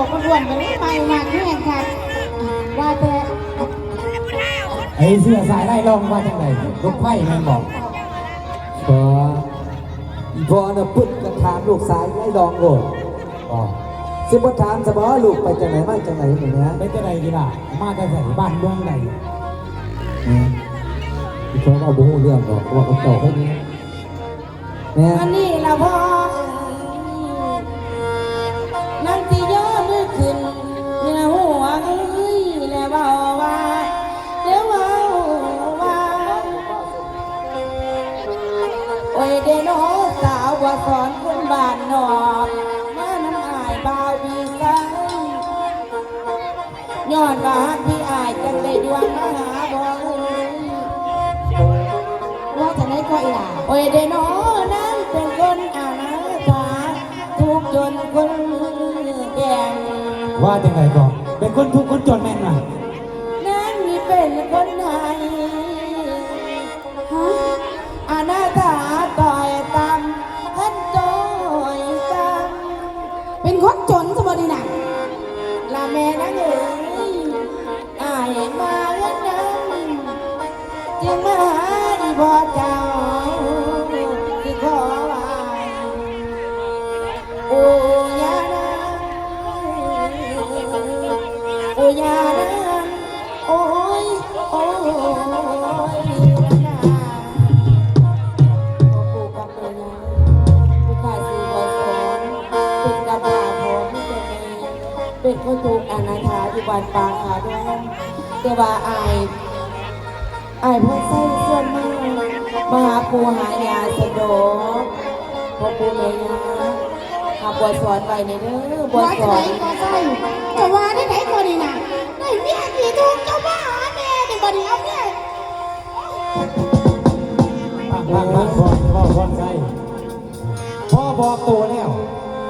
วกมันอ้วนไปนี่ไปมากแห้งค่ะว่าแต่ไอ้เสื้อสายไล่ลองมาจากไหนลูกไพ่แม่นบอกพออีพอน่ะปึ๊บกระถามลูกสายไล่ลองโลดอ๋อสิบ่ถามสบอลูกไปจากไหนมาจากไหนนี่นะเป็นจะไหนดีล่ะมาจากไหนบ้านเมืองไหนอืมอีพอเอาบ่ฮู้เรื่องดอกเพราะว่าเขาเจ้าให้นี่แม่อันนี้ละพ่อ สาวว่าสอนคนบ้านนอกมาน้ำอายบ่าวดีสังย้อนว่าฮักพี่อายจังได้ดวงมาหาบ่เอ้ยว่าจะได้ก็อีหล่าโอ้ยเดโนนั้นเป็นคนอาณาถาทุกข์จนคนแก่งว่าจากไหนก่อนเป็นคนทุกข์คนจนแม่นมานั้นมีเป็นคน คนจนสมบูรณ์นะลาแม่นังเอ๋ยอายมาเงินนั้นจึงมาหาอีพ่อเจ้าที่ขอไว้โอ้ยานาโอ้ยา เป็นคนถูกอนาถาอุบานปางขาด้วยแต่ว่าอายอายเพ่อใส่เสื้อมากมาหาปูหายาสะดอพ่อปูแม่ยาขับบวสอนไปในเด้อบวว่าสจะอไหนนก็ใช่จะว่าได้ไหนก็ดีนะได้เมียกี่ทุกเจ้ามาหาแม่เดี๋ยวบัดนี้เอาเมียบ้านบ้านพ่อพ่อพ่อใช่พ่อบอกตัวแล้ว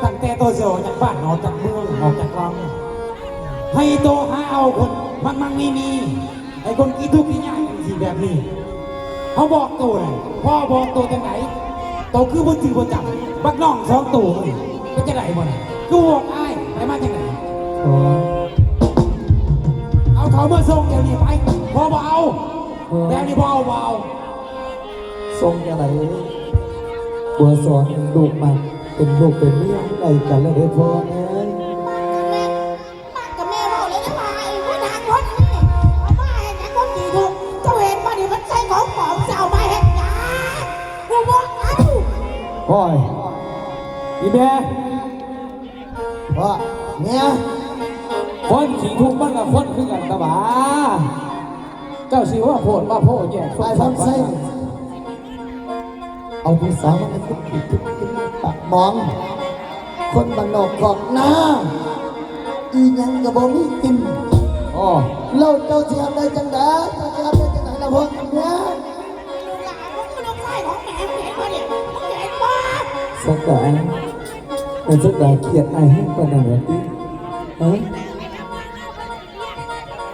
ตั้งแต่ตัวเสียวจากบ้านออกจากเมืองออกจากวังให้โตหาเอาคนมันมันมีมีไอ้คนกี่ทุกข์กี่ยากอย่างสิแบบนี้เขาบอกตัวเลยพ่อบอกตัวจังไหนโตคือบ่จือบ่จับบักน้องสองตัวเป็นจะไหนบ่เนี่ยคือบอกอ้ายไปมาจังไหนเอาเขาเมื่อส่งเดี๋ยวนี้ไปพ่อบ่เอาแต่นี่พ่อเอาบ่เอาทรงจังไหนบัวสอนลูกมา เป็นลูกเป็นเมียได้กันแล้วเด้อพ่อเอ้ยมากับแม่บอกเลยนะว่าไอ้ผู้นางคนนี้เอามาให้ยังคนกี่ทุกเจ้าเห็นบัดนี้มันใส่ของปลอมจะเอามาเห็นหยังกูบอกเอาพ่อยอีแม่พ่อเมียคนขี่ทุกข์มันกับคนคือกันตะบาเจ้าสิว่าโพดว่าโพดแย่ไอ้พันไส้เอาผู้สามาให้ทุกทีทุกทีปาก มอง คนบ้านนอกขอกหน้าอีหยังก็บ่มีกินอ๋อเราเจ้าเทียมได้จังไดเจ้าเทียมได้จังไดล่ะพ่อเนี่ยลูกหลานก็คือน้องชายของแม่มึงเห็นป่ะเนี่ยมึงเห็นป่ะสักดาเป็นสักดาเกลียดไอ้ให้ปานนั้นเหรอติเอ้ย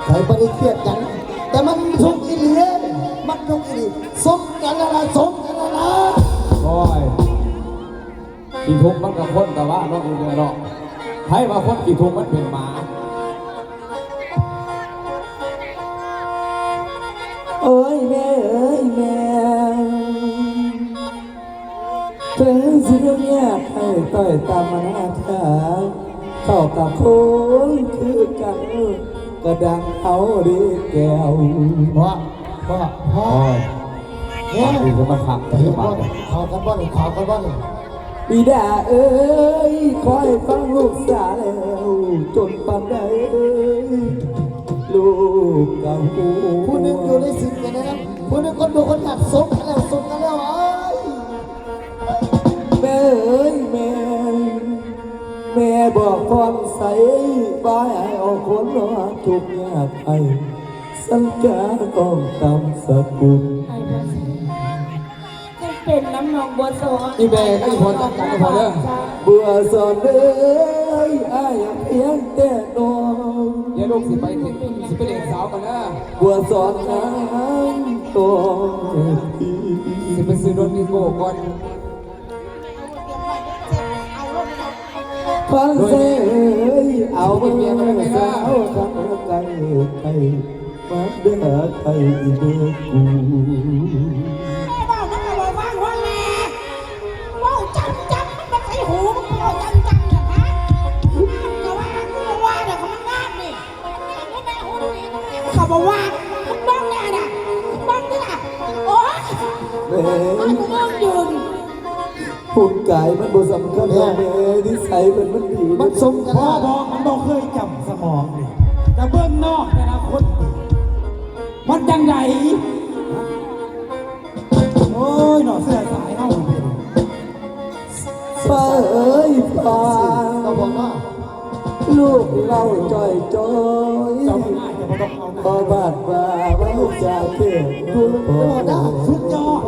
ใครบ่ได้เครียดกัน แต่มันทุกข์อีหลีมันทุกข์อีหลีสมกันแล้วล่ะสม ทุกข์มันกับคนแต่ว่าน้องอีแม่เนาะให้ว่าคนขี่ทุกข์มันเป็นหมา โอ้ยแม่เอ้ยแม่ถึงสิเรียกให้ต่อยตามมาหน้าทางเข้ากับคนคือกันกระดังเอาดีแก้วพ่อพ่อพ่อพ่อยนี่จะมาขับจะเดี๋ยวมาพ่อขอกันบ้านขอกันบ้าน บิดาเอ้ยคอยฟังลูกสาวแล้วจนปานใดลูกกังวลผู้หนึงอยู่ในสิทธิ์กันนะครับผู้หนึงคนดูคนหัดสมกันแล้วสมกันแล้วเอ้ยแม่เอ้ยแม่แม่บอกฟังใสบายให้เอาคนรอทุกข์ยากไอสังกาต้องตำสกุลไอ้บัวสอนจะ เป็นน้ำนองบัวสอนอีแม่ก็อีพอจัดการก็พอเด้อบัวสอนเอ้ยอายเพียงแต่นองเดี๋ยวลูกสิไปสิสิไปเลี้ยงสาวกันนะบัวสอนนั้นตัวพี่สิไปซื้อรถดีโก้ก่อนเอารถเอาขอฟังเสียงเอาเมียมาสาวทางไกลไกลมาเด้อไกลเด้อกูแม่บอก จำจำมันใส่หูมันบอกจำจำนะฮะก็ว่าก็ว่าเดี๋ยวเขามันงามนี่แม่หูดีเขาบอกว่ามันบ้องแน่น่ะบ้องนี่น่ะโอ๊ยม่มันกูมองยืนหุ่นกายมันบ่สำคัญหรอกแม่นิสัยมันมันดีมันสมกันพ่อบอกมันบอกเคยจำสมองนี่แต่เบื้องนอกแต่ละคนมันยังไงโอ้ยหน่อเสื้อ อ้ยฟ้าลูกเราจ่อยจอยเจ้าง่ายจะบ่ต้องเอาพอบาว่าจากเพื่อนดูพอด้สุดยอด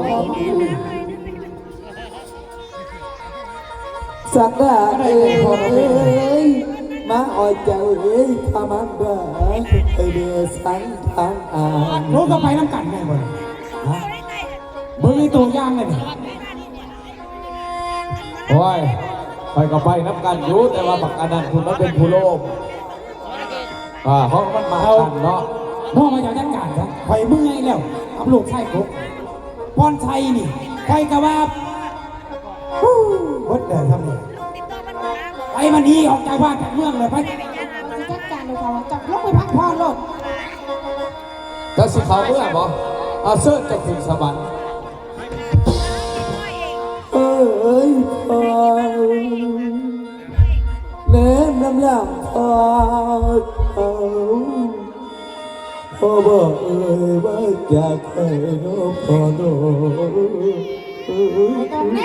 สักดาเอ้ยพ่อเอ้ยมาอ่อยเจ้าเอ้ยพามันบ้าไอเดือสังทางอ่านรู้ก็ไปน้ำกันแน่บ่เบิ่งไอ้ตัวย่างเลยโอ้ย ไปก็ไปนับกันอยู่แต่ว่าบักอันนั้นคุณมันเป็นผู้โลภอ่าเขามันมากันเนาะพ่อมาจากจัดการซะข่อยเมื่อยแล้วกับลูกชายกบพรชัยนี่ข่อยกะว่าฮู้เบิดเด้อทำนี่ไปมันนี้ออกจากบ้านจากเมืองเลยไปมันจะจัดการเลยเขาจับลงไปพักผ่อนรถจะสิเขาเมื่อบ่อาเซิร์จะขึ้นสวรรค์เอ้ยพอแม่ น้ำลำพอเอาพ่อบอกเอ้ยว่าอยากให้น้องพอน้อง